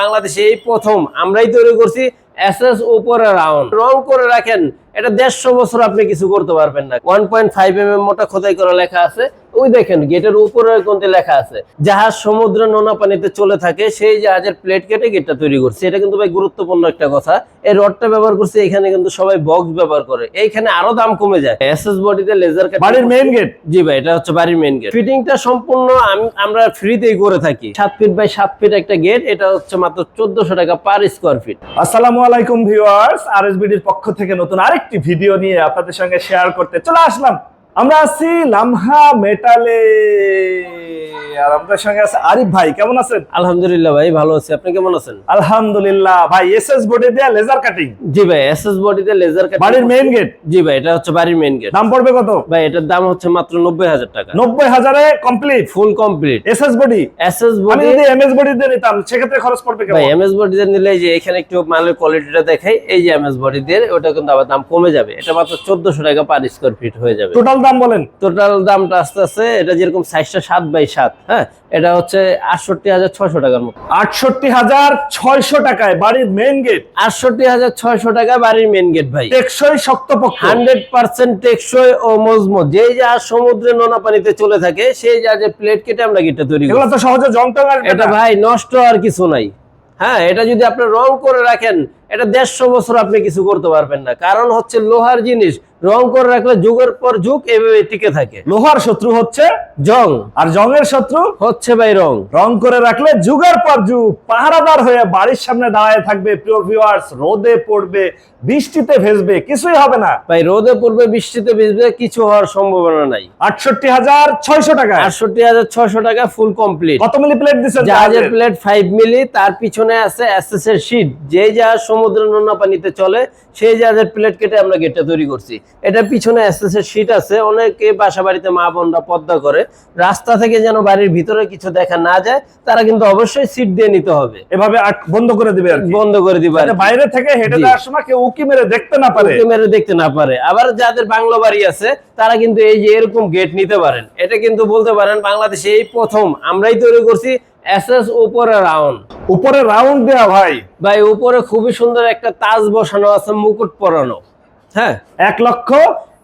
বাংলাদেশে এই প্রথম আমরাই তৈরি করছি এসএস এস উপরে রাউন্ড রং করে রাখেন, এটা দেড়শো বছর আপনি কিছু করতে পারবেন না। One point five M M মোটা খোদাই করা লেখা আছে। ওই দেখেন গেটের উপরে কোনতে লেখা আছে? জাহাজ সমুদ্র নোনা পানিতে চলে থাকে সেই জাহাজের প্লেট কেটে গেটটা তৈরি করছে। এটা কিন্তু ভাই গুরুত্বপূর্ণ একটা কথা। এই রডটা ব্যবহার করছে এখানে কিন্তু সবাই বক্স ব্যবহার করে। এইখানে আরও দাম কমে যায়। এস এস বডিতে লেজার বাড়ির মেইন গেট জি ভাই এটা হচ্ছে বাড়ির মেইন গেট ফিটিংটা সম্পূর্ণ আম- আমরা ফ্রিতেই করে থাকি। সাত ফিট বাই সাত ফিট একটা গেট এটা হচ্ছে মাত্র চোদ্দশো টাকা পার স্কোয়ার ফিট আসসালামু আলাইকুম ভিউয়ার্স আরএসবিডির পক্ষ থেকে নতুন আরেকটি ভিডিও নিয়ে আপনাদের সঙ্গে শেয়ার করতে চলে আসলাম। আমরা আছি লামহা মেটালে। আর আমাদের সঙ্গে আছে আরিফ ভাই কেমন আছেন? আলহামদুলিল্লাহ ভাই ভালো আছি। আপনি কেমন আছেন? আলহামদুলিল্লাহ। ভাই এসএস বোর্ডে দেয়া লেজার কাটিং? জি ভাই এস এস বডিতে লেজার কাটিং। বাড়ির মেইন গেট জি ভাই এটা হচ্ছে বাড়ির মেইন গেট দাম পড়বে কত? ভাই এটার দাম হচ্ছে মাত্র নব্বই হাজার টাকা। নব্বই হাজারে complete full complete SS body S S আমি বডি যদি এমএস বডি দিয়ে নিতাম সেক্ষেত্রে খরচ পড়বে কেমন? ভাই কেমন এম এস বডিতে নিলে এই যে এখানে একটু মালের কোয়ালিটিটা দেখাই এই যে এম এস বডি দিয়ে ওটা কিন্তু আবার দাম কমে যাবে। এটা মাত্র চোদ্দশো টাকা পার স্কোয়ার ফিট হয়ে যাবে। টোটাল দাম বলেন? টোটাল দামটা আস্তে আস্তে এটা যেরকম সাইজটা সাত বাই সাত হ্যাঁ? এটা হচ্ছে আটষট্টি হাজার ছয়শো টাকার মতো। আটষট্টি হাজার ছয়শো টাকায় বাড়ির মেইন গেট আটষট্টি হাজার ছয়শো টাকা বাড়ির মেন গেট ভাই। টেকসই শক্তপক্ষ হান্ড্রেড পার্সেন্ট টেকসই ও মজবুত। যেই জাহাজ সমুদ্রে নোনা পানিতে চলে থাকে সেই যা যে প্লেট কেটে আমরা গেটটা তৈরি করি এগুলো তো সহজে জং এটা ভাই নষ্ট আর কিছু নাই। হ্যাঁ এটা যদি আপনি রং করে রাখেন এটা দেড়শো বছর আপনি কিছু করতে পারবেন না। কারণ হচ্ছে লোহার জিনিস রং করে রাখলে যুগের পর যুগ এভাবে টিকে থাকে। লোহার শত্রু হচ্ছে জং। আর জংয়ের শত্রু হচ্ছে ভাই রং। রং করে রাখলে যুগের পর যুগ পাহারাদার হয়ে বাড়ির সামনে দাঁড়ায় থাকবে প্রিয় ভিউয়ার্স রোদে পড়বে বৃষ্টিতে ভেজবে কিছুই হবে না। ভাই রোদে পড়বে বৃষ্টিতে ভিজবে কিছু হওয়ার সম্ভাবনা নাই। আটষট্টি হাজার ছয়শো টাকা। আটষট্টি হাজার ছয়শো টাকা ফুল কমপ্লিট কত মিলি প্লেট দিচ্ছেন? জাহাজের প্লেট ফাইভ মিলি তার পিছনে আছে এসএস এর শীট যে জাহাজ সমুদ্র নোনা পানিতে চলে সেই জাহাজের প্লেট কেটে আমরা গেটটা তৈরি করছি। এটার পিছনে এসএস এর শীট আছে অনেকে বাসা বাড়িতে মা বোনরা পদ্মা করে। রাস্তা থেকে যেন বাড়ির ভিতরে কিছু দেখা না যায় তারা কিন্তু অবশ্যই সিট দিয়ে নিতে হবে। এভাবে বন্ধ করে দিবে বন্ধ করে দিবে আর বাইরে থেকে হেঁটে। যাওয়ার সময় কেউ উকি মেরে দেখতে না পারে। উঁকি মেরে দেখতে না পারে। আবার যাদের বাংলো বাড়ি আছে তারা কিন্তু এই যে এরকম গেট নিতে পারেন। এটা কিন্তু বলতে পারেন বাংলাদেশে এই প্রথম আমরাই তৈরি করছি এস এস উপরে রাউন্ড। উপরে রাউন্ড দেয়া ভাই। ভাই উপরে খুবই সুন্দর একটা তাজ বসানো আছে মুকুট পরানো। হ্যাঁ। এক লক্ষ?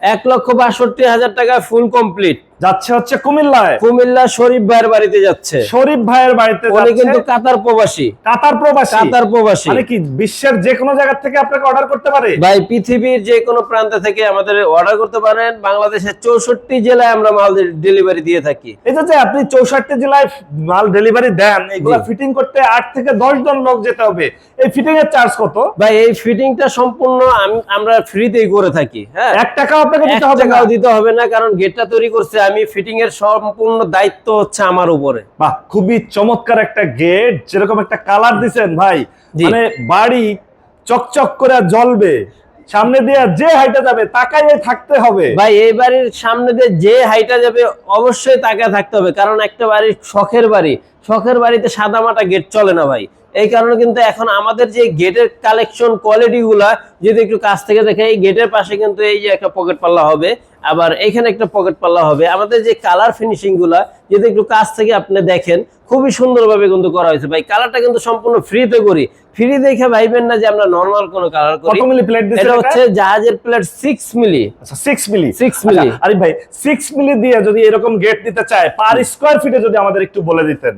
এক লক্ষ বাষট্টি হাজার টাকা ফুল কমপ্লিট যাচ্ছে হচ্ছে কুমিল্লায়। কুমিল্লা শরীফ ভাইয়ের বাড়িতে যাচ্ছে। শরীফ ভাইয়ের বাড়িতে উনি কিন্তু কাতার প্রবাসী। কাতার প্রবাসী? কাতার প্রবাসী। মানে কি বিশ্বের যে কোনো জায়গা থেকে আপনাকে অর্ডার করতে পারে? ভাই পৃথিবীর যে কোনো প্রান্ত থেকে আমাদের অর্ডার করতে পারেন। বাংলাদেশের চৌষট্টি জেলায় আমরা মাল ডেলিভারি দিয়ে থাকি। এই যে আপনি চৌষট্টি জেলায় মাল ডেলিভারি দেন এগুলা ফিটিং করতে আট থেকে দশ জন লোক যেতে হবে। এই ফিটিং এর চার্জ কত? ভাই এই ফিটিংটা সম্পূর্ণ আম- আমরা ফ্রিতেই করে থাকি হ্যাঁ? এক টাকাও আপনাকে দিতে হবে না। দিতে হবে না কারণ গেটটা তৈরি করছে আমি ফিটিং এর সম্পূর্ণ দায়িত্ব হচ্ছে আমার উপরে। বাহ খুবই চমৎকার একটা গেট যেরকম একটা কালার দিছেন ভাই। মানে বাড়ি চকচক করে জ্বলবে সামনে দিয়ে যে হাইটা যাবে তাকাইয়ে থাকতে হবে। ভাই এই বাড়ির সামনে দিয়ে যে হাইটা যাবে অবশ্যই তাকায় থাকতে হবে কারণ একটা বাড়ির শখের বাড়ি। শখের বাড়িতে সাদা মাটা গেট চলে না ভাই। এই কারণে কিন্তু এখন আমাদের যে গেটের কালেকশন কোয়ালিটি গুলা যদি একটু কাছ থেকে দেখে এই গেটের পাশে কিন্তু এই যে একটা পকেট পাল্লা হবে আবার এখানে একটা পকেট পাল্লা হবে। আমাদের যে কালার ফিনিশিংগুলা যদি একটু কাছ থেকে আপনি দেখেন খুবই সুন্দরভাবে কিন্তু করা হয়েছে। ভাই কালারটা কিন্তু সম্পূর্ণ ফ্রিতে করি। ফ্রি দেখে ভাইবেন না যে আমরা নর্মাল কোন কালার কত করি মিলি প্লেট দিচ্ছেন এটা? হচ্ছে জাহাজের প্লেট সিক্স মিলি। আচ্ছা সিক্স মিলি? 6 মিলি। আরে ভাই সিক্স মিলি দিয়ে যদি এরকম গেট দিতে চায় পার স্কোয়ার ফিটে যদি আমাদের একটু বলে দিতেন।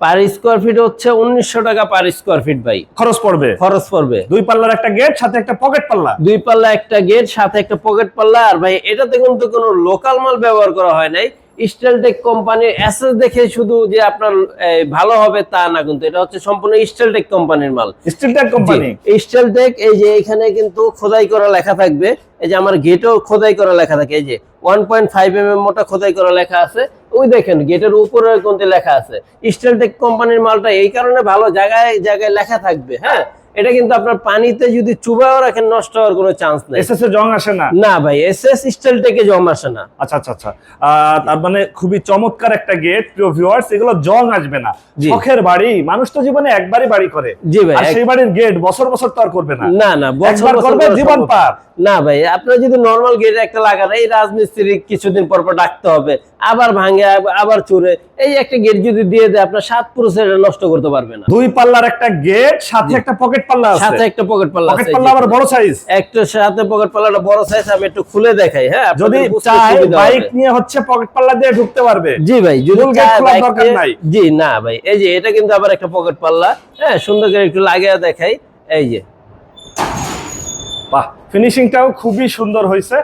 পার স্কোয়ার ফিট হচ্ছে উনিশশো টাকা পার স্কোয়ার ফিট ভাই। খরচ পড়বে? খরচ পড়বে। দুই পাল্লার একটা গেট সাথে একটা পকেট পাল্লা? দুই পাল্লা একটা গেট সাথে একটা পকেট পাল্লা। আর ভাই এটাতে কিন্তু কোনো লোকাল মাল ব্যবহার করা হয় নাই। স্টেলটেক কোম্পানির অ্যাসেস দেখে শুধু যে আপনার ভালো হবে তা না কিন্তু। এটা হচ্ছে সম্পূর্ণ স্টেলটেক কোম্পানির মাল। স্টিল ট্যাগ কোম্পানি স্টেলটেক এই যে এখানে কিন্তু খোদাই করা লেখা থাকবে। এই যে আমার গেটও খোদাই করা লেখা থাকে। এই যে one point five M M মোটা খোদাই করা লেখা আছে। ওই দেখেন, গেটের উপরে কোনটি লেখা আছে? স্টেলটেক কোম্পানির মালটা এই কারণে ভালো জায়গায় জায়গায় লেখা থাকবে হ্যাঁ? এটা কিন্তু আপনার পানিতে যদি চুবাও রাখেন নষ্ট হওয়ার কোনো চান্স নেই। এসএস এ জং আসে না? না ভাই এস এস স্টেলটেকে জম আসে না। আচ্ছা আচ্ছা আচ্ছা। তার মানে খুবই চমৎকার একটা গেট প্রিয় ভিউয়ার্স এগুলো জং আসবে না। শখের বাড়ি মানুষ তো জীবনে একবারই বাড়ি করে। জি ভাই আর সেই বাড়ির গেট বছর বছর তো আর করবে না। না না বছর বছর করবে জীবন পার। না ভাই আপনার যদি নর্মাল গেট একটা লাগান এই রাজমিস্ত্রি কিছুদিন পর পর ডাকতে হবে। আবার ভাঙে আবার চুরে। এই একটা গেট যদি দিয়ে দেয় আপনার সাত এটা নষ্ট করতে পারবে না। দুই পাল্লার একটা গেট সাথে একটা পকেট পাল্লা আছে। সাথে একটা পকেট পাল্লা পকেট আছে পাল্লা আবার বড় সাইজ একটা সাথে পকেট পাল্লাটা বড় সাইজ আমি একটু খুলে দেখাই হ্যাঁ? যদি হবে। বাইক নিয়ে হচ্ছে পকেট পাল্লা দিয়ে ঢুকতে পারবে। জি ভাই যদি দরকার নাই। জি না ভাই এই যে এটা কিন্তু আবার একটা পকেট পাল্লা হ্যাঁ? সুন্দর করে একটু লাগিয়ে দেখাই এই যে। বাহ ফিনিশিংটাও খুবই সুন্দর হয়েছে।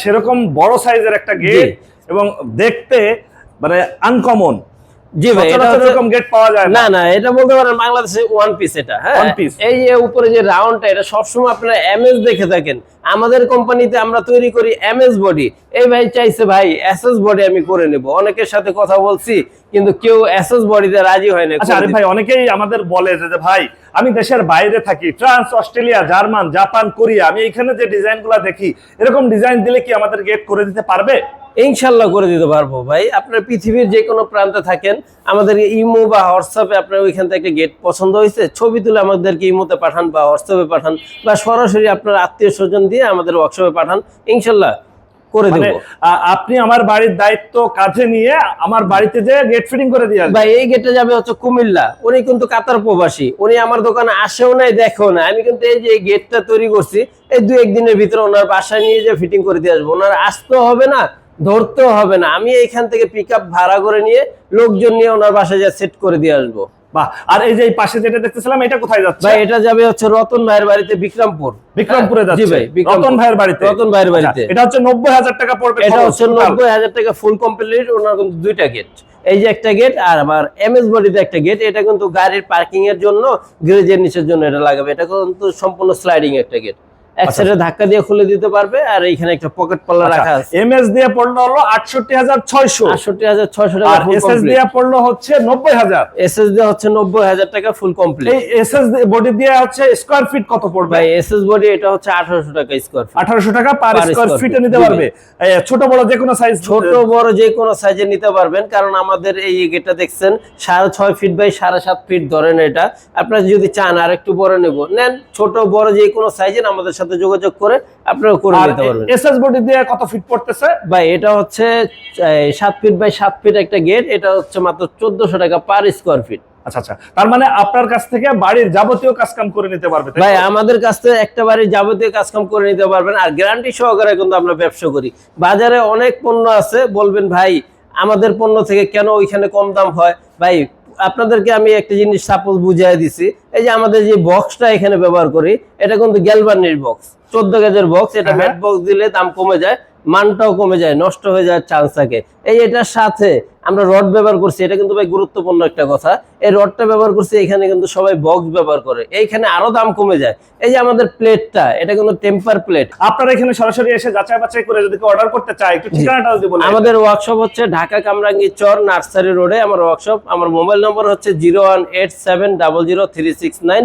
সেরকম বড় সাইজের একটা গেট এবং দেখতে মানে আনকমন জি ভাই এটা এরকম গেট পাওয়া যায় না। না এটা বলতে পারেন বাংলাদেশে ওয়ান পিস এটা হ্যাঁ? এই যে উপরে যে রাউন্ডটা এটা সবসময় আপনারা এমএস দেখে থাকেন। আমাদের কোম্পানিতে আমরা তৈরি করি এমএস বডি এই ভাই চাইছে ভাই এসএস বডি আমি করে নেব। অনেকের সাথে কথা বলছি কিন্তু কেউ এসএস বডিতে রাজি হয় না আচ্ছা আরে ভাই অনেকেই আমাদের বলে যে যে ভাই আমি দেশের বাইরে থাকি France Australia German Japan Korea আমি এখানে যে ডিজাইনগুলো দেখি এরকম ডিজাইন দিলে কি আমাদের গেট করে দিতে পারবে? ইনশাল্লাহ করে দিতে পারব ভাই। আপনার পৃথিবীর যে কোনো প্রান্তে থাকেন আমাদের ইমো বা হোয়াটসঅ্যাপে আপনার ওইখান থেকে একটা গেট পছন্দ হয়েছে ছবি তুলে আমাদেরকে ইমোতে পাঠান বা হোয়াটসঅ্যাপে পাঠান বা সরাসরি আপনার আত্মীয় স্বজন দিয়ে আমাদের ওয়ার্কশপে পাঠান ইনশাল্লাহ করে মানে দেবো। আপনি আমার বাড়ির দায়িত্ব কাঁধে নিয়ে আমার বাড়িতে যে গেট ফিটিং করে দিয়ে ভাই এই গেটে যাবে হচ্ছে কুমিল্লা। উনি কিন্তু কাতার প্রবাসী। উনি আমার দোকানে আসেও নাই দেখেও না আমি কিন্তু এই যে গেটটা তৈরি করছি এই দু একদিনের ভিতরে ওনার বাসায় নিয়ে যে ফিটিং করে দিয়ে আসব। ওনার আসতেও হবে না ধরতেও হবে না। আমি এইখান থেকে পিক আপ ভাড়া করে নিয়ে লোকজন নিয়ে ওনার বাসায় যা সেট করে দিয়ে আসব। বাহ আর এই যে পাশে যেটা দেখতেছিলাম এটা কোথায় যাচ্ছে? ভাই এটা যাবে হচ্ছে রতন ভাইয়ের বাড়িতে বিক্রমপুর। বিক্রমপুরে হ্যাঁ, যাচ্ছে। জি ভাই রতন ভাইয়ের বাড়িতে? রতন ভাইয়ের বাড়িতে। আচ্ছা, এটা হচ্ছে নব্বই হাজার টাকা পড়বে এটা হচ্ছে total। নব্বই হাজার টাকা ফুল কমপ্লিট ওনার কিন্তু দুইটা গেট এই যে একটা গেট আর আমার এমএস বডিতে একটা গেট এটা কিন্তু গাড়ির পার্কিং এর জন্য গ্যারেজের নিচের জন্য এটা লাগাবে। এটা কিন্তু সম্পূর্ণ স্লাইডিং একটা গেট আচ্ছা। ধাক্কা দিয়ে খুলে দিতে পারবে আর এইখানে একটা পকেট পাল্লা রাখা আছে। এমএস দিয়ে পড়ল হলো আটষট্টি হাজার ছয়শো। আটষট্টি হাজার ছয়শো টাকা আর ফুল এসএস দিয়ে পড়ল হচ্ছে এসএস দিয়ে হচ্ছে নব্বই হাজার টাকা ফুল কমপ্লিট এই এসএস বডি দিয়ে হচ্ছে স্কোয়ার ফিট কত পড়বে? ভাই এসএস বডি এটা হচ্ছে আঠারোশো টাকা স্কোয়ার ফিট আঠারোশো টাকা পার স্কোয়ার ফিটে নিতে পারবে। ছোট বড় যে কোনো সাইজ ছোট বড় যে কোনো সাইজে নিতে পারবেন কারণ আমাদের এই গেটটা দেখছেন সাড়ে ছয় ফিট বাই সাড়ে সাত ফিট ধরেন এটা। আপনারা যদি চান আর একটু বড় নেব নেন। ছোট বড় যে কোনো সাইজের আমাদের সাথে যোগাযোগ করে আপনারা করে নিতে পারবেন। এসএস বডি দিয়ে কত ফিট পড়তেছে? ভাই এটা হচ্ছে এই, সাত ফিট বাই সাত ফিট একটা গেট এটা হচ্ছে মাত্র চোদ্দশো টাকা পার স্কোয়ার ফিট আচ্ছা আচ্ছা। তার মানে আপনার কাছ থেকে বাড়ির যাবতীয় কাজ কাম করে নিতে পারবে ভাই আমাদের কাছ থেকে একটা বাড়ির যাবতীয় কাজকাম করে নিতে পারবেন আর গ্যারান্টি সহকারে কিন্তু আমরা ব্যবসা করি। বাজারে অনেক পণ্য আছে বলবেন ভাই আমাদের পণ্য থেকে কেন ওইখানে কম দাম হয়? ভাই আপনাদেরকে আমি একটা জিনিস সাপোজ বুঝিয়ে দিছি। এই যে আমাদের যে বক্সটা এখানে ব্যবহার করি এটা কিন্তু গ্যালবানির বক্স চোদ্দ গেজের বক্স এটা। ম্যাট বক্স দিলে দাম কমে যায়। মানটাও কমে যায় নষ্ট হয়ে যাওয়ার চান্স থাকে। এই এটার সাথে আমরা রড ব্যবহার করছি এটা কিন্তু ভাই গুরুত্বপূর্ণ একটা কথা। এই রডটা ব্যবহার করছি এখানে কিন্তু সবাই বক্স ব্যবহার করে। এইখানে আরও দাম কমে যায়। এই যে আমাদের প্লেটটা এটা কিন্তু টেম্পার প্লেট আপনারা এখানে সরাসরি এসে যাচাই বাছাই করে যদি অর্ডার করতে চায় একটু ঠিকানাটা যদি বলেন আমাদের ওয়ার্কশপ হচ্ছে ঢাকা কামরাঙ্গি চর নার্সারি রোডে আমার ওয়ার্কশপ আমার মোবাইল নম্বর হচ্ছে zero one eight seven double zero three six nine